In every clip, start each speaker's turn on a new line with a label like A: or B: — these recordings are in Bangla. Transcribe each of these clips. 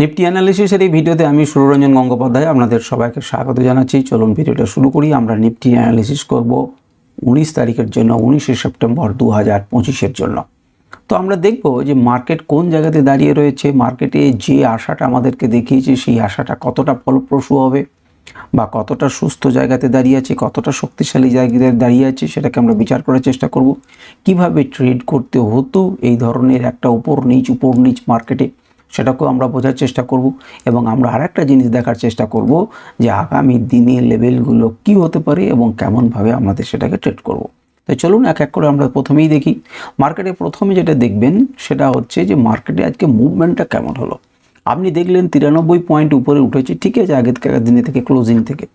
A: নিফটি অ্যানালিসিসের এই ভিডিওতে আমি সুররঞ্জন গঙ্গোপাধ্যায় আপনাদের সবাইকে স্বাগত জানাচ্ছি। চলুন ভিডিওটা শুরু করি। আমরা নিফটি অ্যানালিসিস করব উনিশ তারিখের জন্য, উনিশে সেপ্টেম্বর দু হাজার পঁচিশের জন্য। তো আমরা দেখব যে মার্কেট কোন জায়গাতে দাঁড়িয়ে রয়েছে মার্কেটে যে আশাটা আমাদেরকে দেখিয়েছে, সেই আশাটা কতটা ফলপ্রসূ হবে বা কতটা সুস্থ জায়গাতে দাঁড়িয়ে আছে, কতটা শক্তিশালী জায়গাতে দাঁড়িয়ে আছে, সেটাকে আমরা বিচার করার চেষ্টা করব। কীভাবে ট্রেড করতে হতো, এই ধরনের একটা উপর নিচ উপর নিচ মার্কেটে সেটাকেও আমরা বোঝার চেষ্টা করব এবং আমরা আরেকটা জিনিস দেখার চেষ্টা করব যে আগামী দিনে লেভেলগুলো কি হতে পারে এবং কেমনভাবে আমাদের সেটাকে ট্রেড করব। তাই চলুন এক এক করে আমরা প্রথমেই দেখি। মার্কেটে প্রথমে যেটা দেখবেন সেটা হচ্ছে যে মার্কেটে আজকে মুভমেন্টটা কেমন হলো। আপনি দেখলেন তিরানব্বই পয়েন্ট উপরে উঠেছে, ঠিক আছে, আগের দিনে থেকে ক্লোজিং থেকে।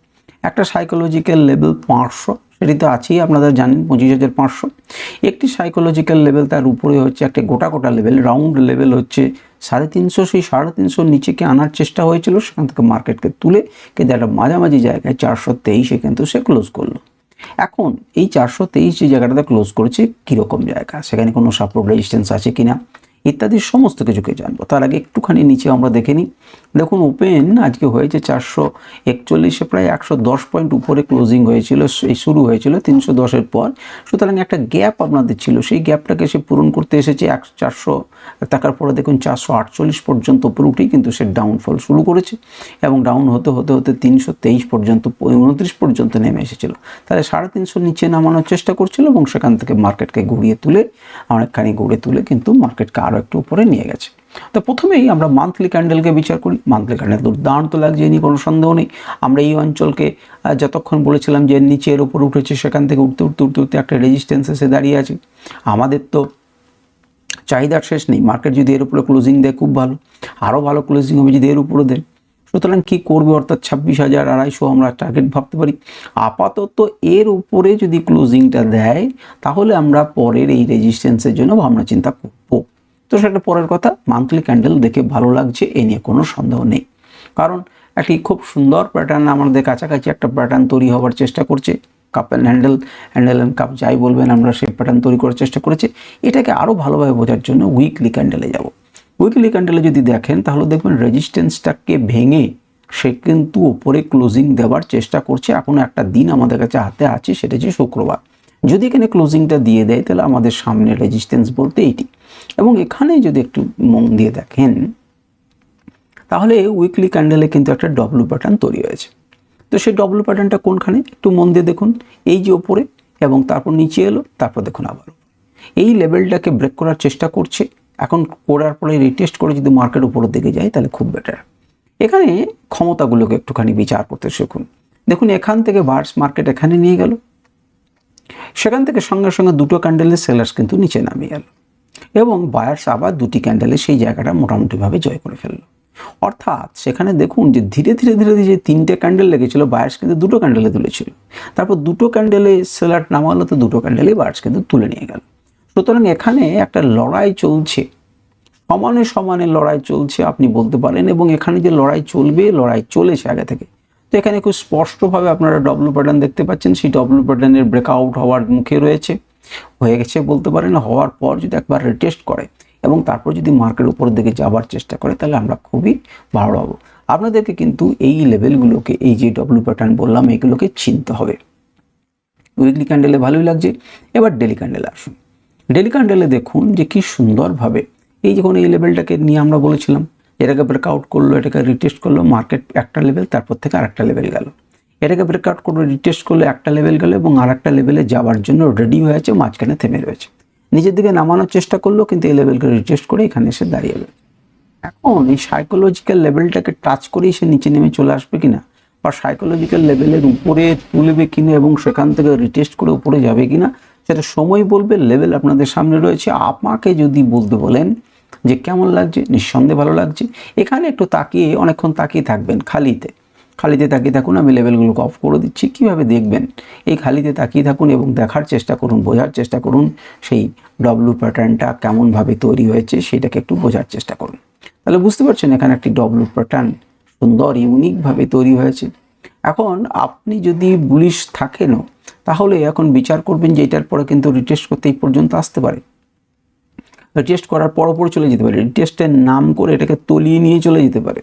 A: একটা সাইকোলজিক্যাল লেভেল পাঁচশো, সেটি তো আছেই, আপনারা জানেন, পঁচিশ হাজার পাঁচশো। একটি সাইকোলজিক্যাল লেভেল তার উপরে হচ্ছে, একটা গোটা গোটা লেভেল রাউন্ড লেভেল হচ্ছে সাড়ে তিনশো, সেই সাড়ে তিনশোর নিচেকে আনার চেষ্টা হয়েছিল, সেখান থেকে মার্কেটকে তুলে কিন্তু একটা মাঝামাঝি জায়গায় চারশো তেইশে কিন্তু সে ক্লোজ করল। এখন এই চারশো তেইশ যে জায়গাটাতে ক্লোজ করেছে, কীরকম জায়গা? সেখানে কোনো সাপোর্ট রেজিস্ট্যান্স আছে কি না ইত্যাদি সমস্ত কিছুকে জানব। তার আগে একটুখানি নিচে আমরা দেখে নিই। দেখুন, ওপেন আজকে হয়েছে চারশো একচল্লিশে, প্রায় একশো দশ পয়েন্ট উপরে ক্লোজিং হয়েছিল, এই শুরু হয়েছিল তিনশো দশের পর। সুতরাং একটা গ্যাপ আপনাদের ছিল, সেই গ্যাপটাকে সে পূরণ করতে এসেছে একশো চারশো টাকার পরে দেখুন চারশো আটচল্লিশ পর্যন্ত উপরে উঠেই কিন্তু সে ডাউনফল শুরু করেছে এবং ডাউন হতে হতে হতে তিনশো তেইশ পর্যন্ত, উনত্রিশ পর্যন্ত নেমে এসেছিল। তাহলে সাড়ে তিনশোর নিচে নামানোর চেষ্টা করছিল এবং সেখান থেকে মার্কেটকে ঘুরিয়ে তুলে, অনেকখানি ঘুরে তুলে কিন্তু মার্কেটকে আরও একটু উপরে নিয়ে গেছে। তো প্রথমেই আমরা মান্থলি ক্যান্ডেলকে বিচার করি। মান্থলি ক্যান্ডেল দুর্দান্ত লাগছে নিয়ে কোনো সন্দেহ নেই। আমরা এই অঞ্চলকে যতক্ষণ বলেছিলাম যে নিচের উপর উঠেছে, সেখান থেকে উঠতে উঠতে উঠতে উঠতে একটা রেজিস্ট্যান্স এসে দাঁড়িয়ে আছে। আমাদের তো চাহিদার শেষ নেই। মার্কেট যদি এর উপরে ক্লোজিং দেয়, খুব ভালো। আরও ভালো ক্লোজিং হবে যদি এর উপরে দেয়। সুতরাং কী করবে অর্থাৎ ছাব্বিশ হাজার আড়াইশো আমরা টার্গেট ভাবতে পারি। আপাতত এর উপরে যদি ক্লোজিংটা দেয়, তাহলে আমরা পরের এই রেজিস্ট্যান্সের জন্য ভাবনা চিন্তা করব। তো সেটা পরের কথা মান্থলি ক্যান্ডেল দেখে ভালো লাগছে, এ নিয়ে কোনো সন্দেহ নেই। কারণ একটি খুব সুন্দর প্যাটার্ন আমাদের কাছাকাছি একটা প্যাটার্ন তৈরি হওয়ার চেষ্টা করছে। Cup and handle handle and cup যাই বলবেন, আমরা সেই প্যাটার্ন তৈরি করার চেষ্টা করেছি। এটাকে আরও ভালোভাবে বোঝার জন্য উইকলি ক্যান্ডেলে যাব। উইকলি ক্যান্ডেলে যদি দেখেন, তাহলে দেখবেন রেজিস্ট্যান্সটাকে ভেঙে সে কিন্তু ওপরে ক্লোজিং দেওয়ার চেষ্টা করছে। এখন একটা দিন আমাদের কাছে হাতে আছে, সেটা হচ্ছে শুক্রবার। যদি এখানে ক্লোজিংটা দিয়ে দেয়, তাহলে আমাদের সামনে রেজিস্ট্যান্স বলতে এইটি। এবং এখানে যদি একটু মন দিয়ে দেখেন, তাহলে উইকলি ক্যান্ডেলে কিন্তু একটা ডব্লু প্যাটার্ন তৈরি হয়েছে। তো সেই ডব্লু প্যাটার্নটা কোনখানে? একটু মন দিয়ে দেখুন। এই যে ওপরে এবং তারপর নিচে এলো, তারপর দেখুন আবার এই লেভেলটাকে ব্রেক করার চেষ্টা করছে। এখন করার পরে রিটেস্ট করে যদি মার্কেট উপরের দিকে যায়, তাহলে খুব বেটার এখানে ক্ষমতাগুলোকে একটুখানি বিচার করতে শিখুন। দেখুন, এখান থেকে বার্স মার্কেট এখানে নিয়ে গেল। সেখান থেকে সঙ্গে সঙ্গে দুটো ক্যান্ডেলের সেলার্স কিন্তু নিচে নামিয়ে গেল এবং বায়ার্স আবার দুটি ক্যান্ডেলে সেই জায়গাটা মোটামুটিভাবে জয় করে ফেলল। অর্থাৎ সেখানে দেখুন যে ধীরে ধীরে ধীরে ধীরে যে তিনটে ক্যান্ডেল লেগেছিল, বায়ার্স কিন্তু দুটো ক্যান্ডেলে তুলেছিল। তারপর দুটো ক্যান্ডেলে সেলার নামালো তো দুটো ক্যান্ডেলে বায়ার্স কিন্তু তুলে নিয়ে গেল। সুতরাং এখানে একটা লড়াই চলছে। সমানে সমানে লড়াই চলছে আপনি বলতে পারেন এবং এখানে যে লড়াই চলবে, লড়াই চলেছে আগে থেকে। তো এখানে খুব স্পষ্টভাবে আপনারা ডব্লু প্যাটার্ন দেখতে পাচ্ছেন। সেই ডব্লু প্যাটার্নের ব্রেকআউট হওয়ার মুখে রয়েছে। হয়ে গেছে বলতে পারেন, হওয়ার পর যদি একবার রিটেস্ট করে এবং তারপর যদি মার্কেট উপরের দিকে যাবার চেষ্টা করে, তাহলে আমরা খুবই ভালো হব। আপনাদেরকে কিন্তু এই লেভেলগুলোকে এই যে ডব্লু প্যাটার্ন বললাম, এগুলোকে চিনতে হবে। উইকলি ক্যান্ডেলে ভালোই লাগছে। এবার ডেলি ক্যান্ডেলে আসুন। ডেলি ক্যান্ডেলে দেখুন যে কি সুন্দরভাবে এই যখন এই লেভেলটাকে নিয়ে আমরা বলেছিলাম, এটাকে ব্রেকআউট করল, এটাকে রিটেস্ট করল মার্কেট একটা লেভেল তারপর থেকে আরেকটা লেভেল গেল। এটাকে ব্রেকআউট করল রিটেস্ট করলে একটা লেভেল গেলো এবং আর একটা লেভেলে যাওয়ার জন্য রেডি হয়ে আছে, মাঝখানে থেমে রয়েছে। নিজের দিকে নামানোর চেষ্টা করল, কিন্তু এই লেভেলকে রিটেস্ট করে এখানে এসে দাঁড়িয়ে গেল এখন এই সাইকোলজিক্যাল লেভেলটাকে টাচ করেই সে নিচে নেমে চলে আসবে কিনা, বা সাইকোলজিক্যাল লেভেলের উপরে তুলবে কিনা এবং সেখান থেকে রিটেস্ট করে উপরে যাবে কিনা, সেটা সময় বলবে লেভেল আপনাদের সামনে রয়েছে। আমাকে যদি বলতে বলেন যে কেমন লাগছে, নিঃসন্দেহে ভালো লাগছে, এখানে একটু তাকিয়ে, অনেকক্ষণ তাকিয়ে থাকবেন খালিতে। খালিতে তাকিয়ে থাকুন, আমি লেভেলগুলোকে অফ করে দিচ্ছি। কীভাবে দেখবেন? এই খালিতে তাকিয়ে থাকুন এবং দেখার চেষ্টা করুন, বোঝার চেষ্টা করুন সেই ডব্লু প্যাটার্নটা কেমনভাবে তৈরি হয়েছে, সেটাকে একটু বোঝার চেষ্টা করুন। তাহলে বুঝতে পারছেন এখানে একটি ডব্লু প্যাটার্ন সুন্দর ইউনিকভাবে তৈরি হয়েছে। এখন আপনি যদি বুলিশ থাকেনও, তাহলে এখন বিচার করবেন যে এটার পরে কিন্তু রিটেস্ট করতে এই পর্যন্ত আসতে পারে। রিটেস্ট করার পর পর চলে যেতে পারে। রিটেস্টের নাম করে এটাকে তলিয়ে নিয়ে চলে যেতে পারে।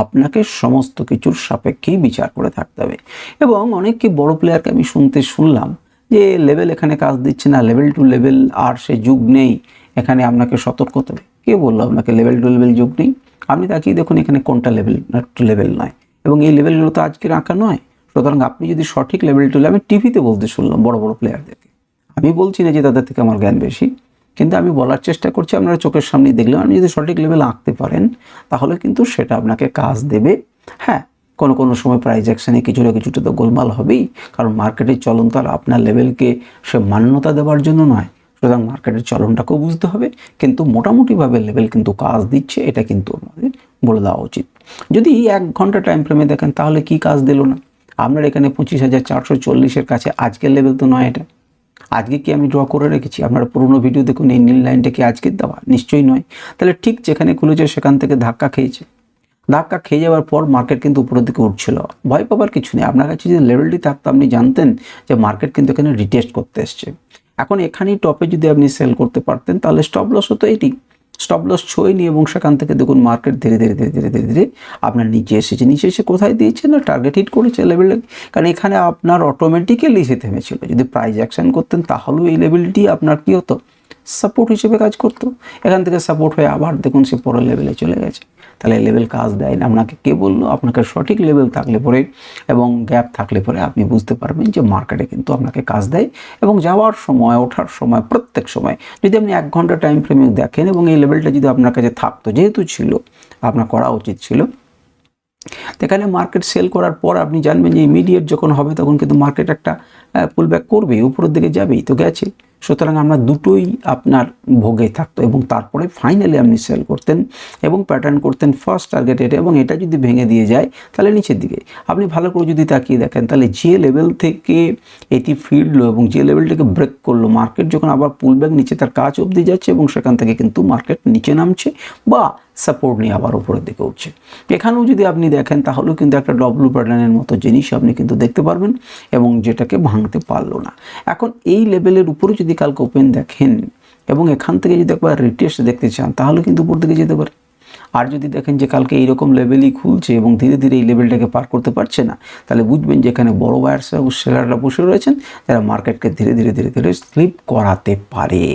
A: আপনাকে সমস্ত কিছুর সাপেক্ষেই বিচার করে থাকতে হবে। এবং অনেক কি বড় প্লেয়ারকে আমি শুনতে শুনলাম যে লেভেল এখানে কাজ দিচ্ছে না লেভেল টু লেভেল আর সে যুগ নেই, এখানে আপনাকে সতর্ক হতে হবে। কে বলল আপনাকে লেভেল টু লেভেল যুগ নেই? আপনি তাকিয়ে দেখুন এখানে কোনটা লেভেল টু লেভেল নয়। এবং এই লেভেলগুলো তো আজকের আঁকা নয়। সুতরাং আপনি যদি সঠিক লেভেল টু আমি টিভিতে বলতে শুনলাম বড় বড় প্লেয়ারদেরকে আমি বলছি না যে তাদের থেকে আমার জ্ঞান বেশি। কিন্তু আমি বলার চেষ্টা করছি, আপনারা চোখের সামনে দেখলেও আপনি যদি সঠিক লেভেল আঁকতে পারেন, তাহলে কিন্তু সেটা আপনাকে কাজ দেবে। হ্যাঁ কোনো কোনো সময় প্রাইজ অ্যাকশানে কিছুটা কিছুটা তো গোলমাল হবেই, কারণ মার্কেটের চলন তো আর আপনার লেভেলকে সে মান্যতা দেওয়ার জন্য নয়। সুতরাং মার্কেটের চলনটাকেও বুঝতে হবে, কিন্তু মোটামুটিভাবে লেভেল কিন্তু কাজ দিচ্ছে, এটা কিন্তু আমাদের বলে দেওয়া উচিত। যদি এক ঘণ্টা টাইম ফ্রেমে দেখেন, তাহলে কি কাজ দিল না? আপনার এখানে পঁচিশ হাজার চারশো চল্লিশের কাছে আজকের লেভেল তো নয় এটা। আজকে কি আমি ড্র করে রেখেছি? আপনারা পুরনো ভিডিও দেখুন, এই নীল লাইনটা কি আজকের দেওয়া নিশ্চয়ই নয়। তাহলে ঠিক যেখানে খুলেছে সেখান থেকে ধাক্কা খেয়েছে। ধাক্কা খেয়ে যাওয়ার পর মার্কেট কিন্তু উপরের দিকে উঠছিল। ভয় পাবার কিছু নেই। আপনার কাছে যদি লেভেলটি থাকতো, আপনি জানতেন যে মার্কেট কিন্তু এখানে রিটেস্ট করতে এসছে। এখন এখানেই টপে যদি আপনি সেল করতে পারতেন, তাহলে স্টপ লস হতো এটি। স্টপ লস ছোঁয়নি এবং সেখান থেকে দেখুন মার্কেট ধীরে ধীরে ধীরে ধীরে ধীরে ধীরে আপনার নিচে এসেছে। নিচে এসে কোথায় দিয়েছে না টার্গেট হিট করেছে লেভেলে কারণ এখানে আপনার অটোমেটিক্যালি যেতে থেমেছিল। যদি প্রাইজ অ্যাকশন করতেন তাহলেও এই লেভেলটি আপনার কী হতো? সাপোর্ট হিসেবে কাজ করতো। এখান থেকে সাপোর্ট হয়ে আবার দেখুন সে পরের লেভেলে চলে গেছে। তাহলে লেভেল কাজ দেয় না। আপনাকে কে বলল? আপনাকে সঠিক লেভেল থাকলে পরে এবং গ্যাপ থাকলে পরে আপনি বুঝতে পারবেন যে মার্কেটে কিন্তু আপনাকে কাজ দেয় এবং যাওয়ার সময়, ওঠার সময়, প্রত্যেক সময় যদি আপনি এক ঘণ্টা টাইম ফ্রেমে দেখেন এবং এই লেভেলটা যদি আপনার কাছে থাকতো, যেহেতু ছিল, আপনার করা উচিত ছিল, এখানে মার্কেট সেল করার পর আপনি জানবেন যে ইমিডিয়েট যখন হবে তখন কিন্তু মার্কেট একটা পুলব্যাক করবে উপরের দিকে যাবেই, তো গেছে সুতরাং আমরা দুটোই আপনার ভোগে থাকতো এবং তারপরে ফাইনালি আপনি সেল করতেন এবং প্যাটার্ন করতেন ফার্স্ট টার্গেটেড এবং এটা যদি ভেঙে দিয়ে যায়, তাহলে নিচের দিকে। আপনি ভালো করে যদি তাকিয়ে দেখেন, তাহলে যে লেভেল থেকে এটি ফিরলো এবং যে লেভেলটাকে ব্রেক করল মার্কেট যখন আবার পুলব্যাক নিচে তার কাজ অবধি যাচ্ছে এবং সেখান থেকে কিন্তু মার্কেট নিচে নামছে বা সাপোর্ট নিয়ে আবার উপরের দিকে উঠছে। এখানেও যদি আপনি দেখেন, তাহলেও কিন্তু একটা ডব্লু প্যাটার্নের মতো জিনিস আপনি কিন্তু দেখতে পারবেন এবং যেটাকে ভাঙতে পারল না। এখন এই লেভেলের উপরে যদি কালকে ওপেন দেখেন এবং এখান থেকে যদি একবার রিটেস্ট দেখতে চান, তাহলে কিন্তু উপর দিকে যেতে পারে। আর যদি দেখেন যে কালকে এইরকম লেভেলই খুলছে এবং ধীরে ধীরে এই লেভেলটাকে পার করতে পারছে না, তাহলে বুঝবেন যে এখানে বড় বায়ার্সরা সেলাররা বসে রয়েছেন, যারা মার্কেটকে ধীরে ধীরে ধীরে ধীরে স্লিপ করাতে পারে।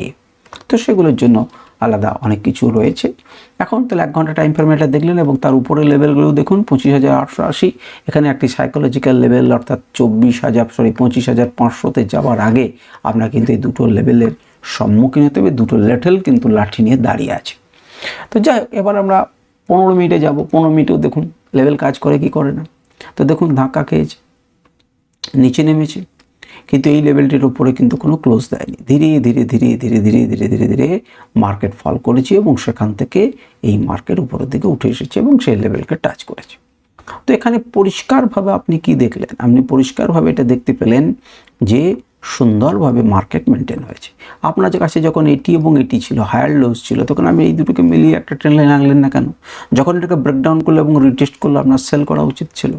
A: তো সেগুলোর জন্য আলাদা অনেক কিছু রয়েছে। এখন তাহলে এক ঘণ্টা টাইম ফ্রেম এটা দেখলেন এবং তার উপরে লেভেলগুলো দেখুন, পঁচিশ হাজার আটশো আশি। এখানে একটি সাইকোলজিক্যাল লেভেল অর্থাৎ চব্বিশ হাজার সরি পঁচিশ হাজার পাঁচশোতে যাওয়ার আগে আপনার কিন্তু এই দুটো লেভেলের সম্মুখীন হতে হবে, দুটো লেটেল কিন্তু লাঠি নিয়ে দাঁড়িয়ে আছে। তো যাই হোক, এবার আমরা পনেরো মিনিটে যাব। পনেরো মিনিটেও দেখুন লেভেল কাজ করে কি করে না। তো দেখুন, ধাক্কা খেয়েছে, নিচে নেমেছে। কিন্তু এই লেভেলটির উপরে কিন্তু কোনো ক্লোজ দেয়নি। ধীরে ধীরে ধীরে ধীরে ধীরে ধীরে ধীরে ধীরে মার্কেট ফল করেছে এবং সেখান থেকে এই মার্কেট উপরের দিকে উঠে এসেছে এবং সেই লেভেলকে টাচ করেছে। তো এখানে পরিষ্কারভাবে আপনি কি দেখলেন? আপনি পরিষ্কারভাবে এটা দেখতে পেলেন যে সুন্দরভাবে মার্কেট মেনটেন হয়েছে। আপনার কাছে যখন এটি এবং এটি ছিল হায়ার লোস ছিল, তখন আমি এই দুটোকে মিলিয়ে একটা ট্রেন লাইন আনলেন না কেন? যখন এটাকে ব্রেকডাউন করল এবং রিটেস্ট করল, আপনার সেল করা উচিত ছিল।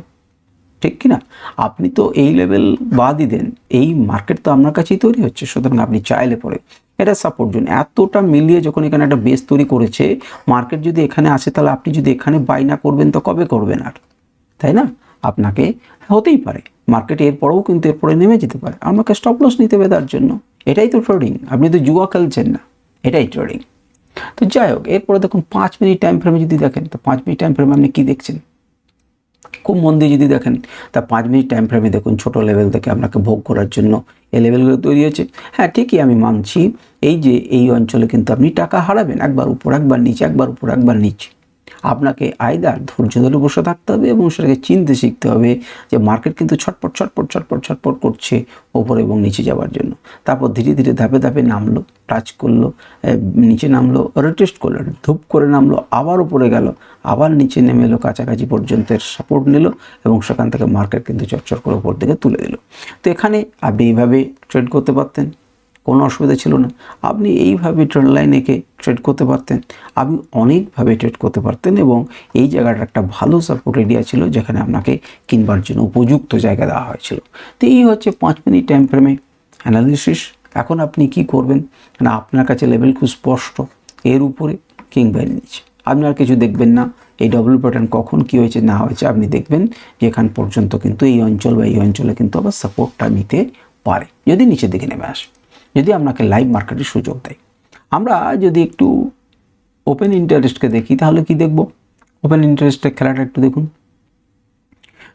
A: ঠিক কি না আপনি তো এই লেভেল বাদই দেন। এই মার্কেট তো আপনার কাছেই তৈরি হচ্ছে। সুতরাং আপনি চাইলে পরে এটা সাপোর্ট জন্য এতটা মিলিয়ে যখন এখানে একটা বেস তৈরি করেছে মার্কেট যদি এখানে আসে, তাহলে আপনি যদি এখানে বাই না করবেন, তো কবে করবেন আর? তাই না? আপনাকে হতেই পারে। মার্কেট এরপরেও কিন্তু এরপরে নেমে যেতে পারে। আমাকে স্টপ লস নিতে হবে তার জন্য। এটাই তো ট্রেডিং আপনি তো জুয়া খেলছেন না। এটাই ট্রেডিং তো যাই হোক, এরপরে দেখুন, পাঁচ মিনিট টাইম ফ্রেমে যদি দেখেন, তো পাঁচ মিনিট টাইম ফ্রেমে আপনি কী দেখছেন? খুব মন দিয়ে যদি দেখেন, তা পাঁচ মিনিট টাইম ফ্রেমে দেখুন ছোটো লেভেল থেকে আপনাকে ভোগ করার জন্য এই লেভেলগুলো তৈরি হয়েছে। হ্যাঁ ঠিকই আমি মানছি, এই যে এই অঞ্চলে কিন্তু আপনি টাকা হারাবেন, একবার উপর, একবার নিচে, একবার উপর, একবার নিচে। আপনাকে আয়দার ধৈর্য ধরে বসে থাকতে হবে এবং সেটাকে চিনতে শিখতে হবে যে মার্কেট কিন্তু ছটপট ছটপট ছটপট ছটপট করছে ওপরে এবং নিচে যাওয়ার জন্য। তারপর ধীরে ধীরে ধাপে ধাপে নামলো টাচ করল নিচে নামলো রিটেস্ট করল, ধূপ করে নামলো, আবার উপরে গেল আবার নিচে নেমে এলো কাছাকাছি পর্যন্ত সাপোর্ট নিল এবং সেখান থেকে মার্কেট কিন্তু চটচট করে উপর দিকে তুলে দিল। তো এখানে আপনি এইভাবে ট্রেড করতে পারতেন, কোনো অসুবিধা ছিল না। আপনি এইভাবে ট্রেন লাইন এঁকে ট্রেড করতে পারতেন, আপনি অনেকভাবে ট্রেড করতে পারতেন এবং এই জায়গাটা একটা ভালো সাপোর্ট এরিয়া ছিল যেখানে আপনাকে কিনবার জন্য উপযুক্ত জায়গা দেওয়া হয়েছিল। তো এই হচ্ছে পাঁচ মিনিট টাইম ফ্রেমে অ্যানালিসিস এখন আপনি কি করবেন? না, আপনার কাছে লেভেল খুব স্পষ্ট, এর উপরে কিংবা নিচে। আপনি আর কিছু দেখবেন না। এই ডবল প্যাটার্ন কখন কী হয়েছে, না হয়েছে আপনি দেখবেন যে এখান পর্যন্ত কিন্তু এই অঞ্চল বা এই অঞ্চলে কিন্তু আবার সাপোর্টটা নিতে পারে। যদি নিচের দিকে নেমে আসে, যদি আপনাকে লাইভ মার্কেটের সুযোগ দেয়। আমরা যদি একটু ওপেন ইন্টারেস্টকে দেখি, তাহলে কি দেখব? ওপেন ইন্টারেস্টের খেলাটা একটু দেখুন।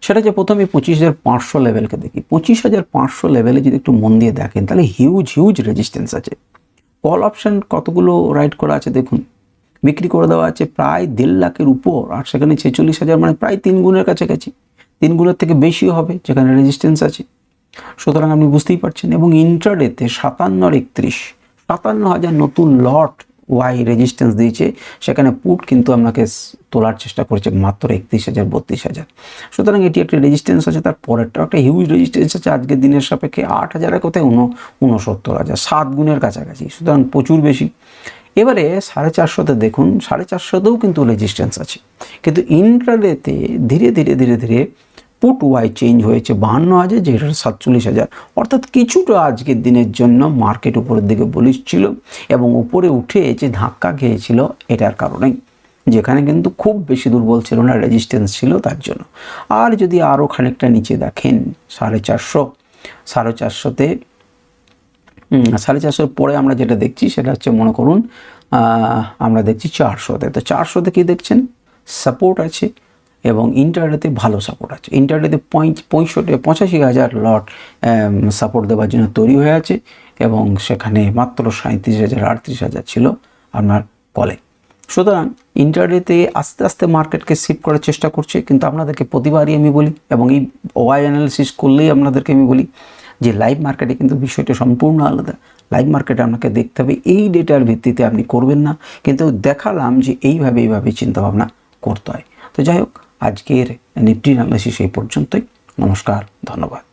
A: সেটা যে প্রথমে পঁচিশ হাজার পাঁচশো লেভেলকে দেখি। পঁচিশ হাজার পাঁচশো লেভেলে যদি একটু মন দিয়ে দেখেন, তাহলে হিউজ হিউজ রেজিস্ট্যান্স আছে। কল অপশান কতগুলো রাইড করা আছে দেখুন। বিক্রি করে দেওয়া আছে প্রায় দেড় লাখের উপর। আর সেখানে ছেচল্লিশ হাজার মানে প্রায় তিন গুণের কাছাকাছি। তিন গুণের থেকে বেশিও হবে যেখানে রেজিস্ট্যান্স আছে। সুতরাং আপনি বুঝতেই পারছেন। এবং ইন্টারডেতে সাতান্ন একত্রিশ, সাতান্ন হাজার নতুন লট ওয়াই রেজিস্ট্যান্স দিয়েছে। সেখানে পুট কিন্তু আপনাকে তোলার চেষ্টা করছে মাত্র একত্রিশ হাজার, বত্রিশ হাজার। সুতরাং এটি একটা রেজিস্ট্যান্স আছে, তার পরেরটাও একটা হিউজ রেজিস্ট্যান্স আছে। আজকের দিনের সাপেক্ষে আট হাজারের কোথায় উন, উনসত্তর হাজার, সাত গুণের কাছাকাছি। সুতরাং প্রচুর বেশি। এবারে সাড়ে চারশোতে দেখুন, সাড়ে চারশোতেও কিন্তু রেজিস্ট্যান্স আছে। কিন্তু ইন্ট্রাডেতে ধীরে ধীরে ধীরে ধীরে পুট ওয়াই চেঞ্জ হয়েছে, বাহান্ন হাজার, যেটা সাতচল্লিশ হাজার। অর্থাৎ কিছুটা আজকের দিনের জন্য মার্কেট উপরের দিকে বলিশ ছিল এবং উপরে উঠে যে ধাক্কা খেয়েছিল, এটার কারণে। যেখানে কিন্তু খুব বেশি দুর্বল ছিল না রেজিস্ট্যান্স ছিল তার জন্য। আর যদি আরও খানিকটা নিচে দেখেন, সাড়ে চারশো, সাড়ে চারশোতে সাড়ে চারশোর পরে আমরা যেটা দেখছি সেটা হচ্ছে, মনে করুন আমরা দেখছি চারশোতে। তো চারশোতে কি দেখছেন? সাপোর্ট আছে এবং ইন্টারনেটে ভালো সাপোর্ট আছে। ইন্টারনেটে পঁয়ষট্টি, পঁচাশি হাজার লট সাপোর্ট দেওয়ার জন্য তৈরি হয়ে আছে এবং সেখানে মাত্র সাঁত্রিশ হাজার, আটত্রিশ হাজার ছিল আপনার কলে। সুতরাং ইন্টারনেটে আস্তে আস্তে মার্কেটকে শিফট করার চেষ্টা করছে, কিন্তু আপনাদেরকে প্রতিবারই আমি বলি এবং এই ওয়াই অ্যানালিসিস করলেই আপনাদেরকে আমি বলি যে লাইভ মার্কেটে কিন্তু বিষয়টা সম্পূর্ণ আলাদা। লাইভ মার্কেটে আপনাকে দেখতে হবে, এই ডেটার ভিত্তিতে আপনি করবেন না। কিন্তু দেখালাম যে এইভাবে এইভাবে চিন্তাভাবনা করতে হয়। তো যাই হোক, আজকের নিফটি অ্যানালিসিস এই পর্যন্তই। নমস্কার, ধন্যবাদ।